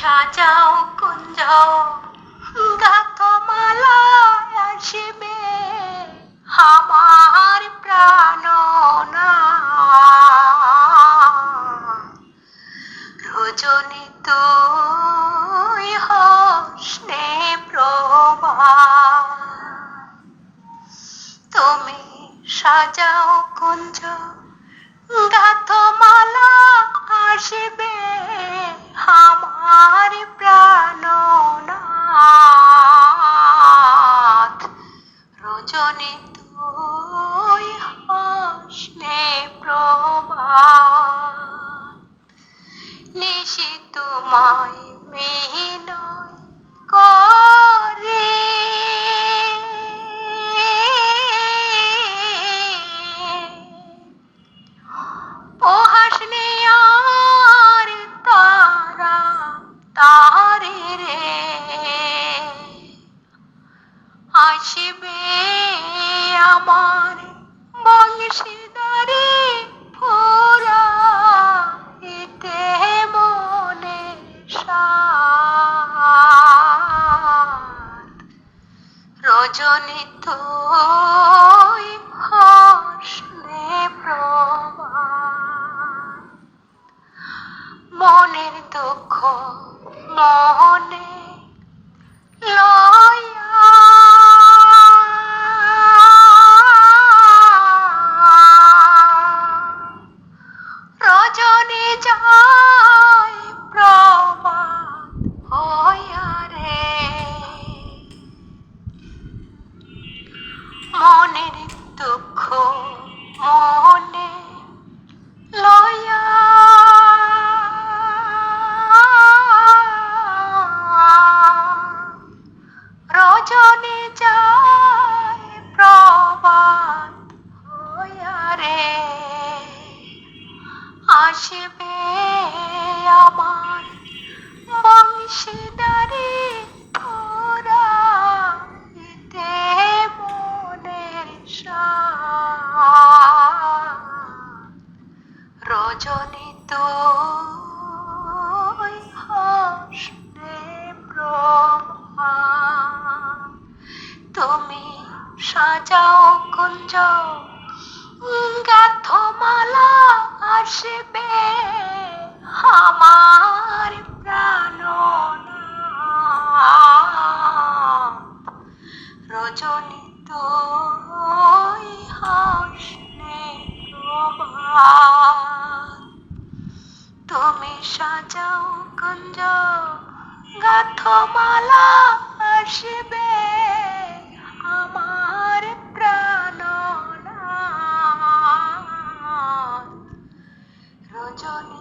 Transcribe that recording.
সাজাও কুঞ্জ গাথমালা আসবে, আমার প্রাণ রজনী তুই হসনে প্রভা। তুমি সাজাও কুঞ্জ, গাথমালা আসবে রজনী তুই হসনে প্রভা নিশি তোমায় মিনয় করে। ও আর তারা তারে রে। আসবে আমার বংশীদারি রজনী হসনে প্রভা মনের দুঃখ মনে আমার বংশীদারি মনের সাথ। রজনী ব্রহ্মা তুমি সাজাও কুঞ্জ তুমি সাজাও কুঞ্জ গাথমালা আসবে। আমার প্রাণ রজনী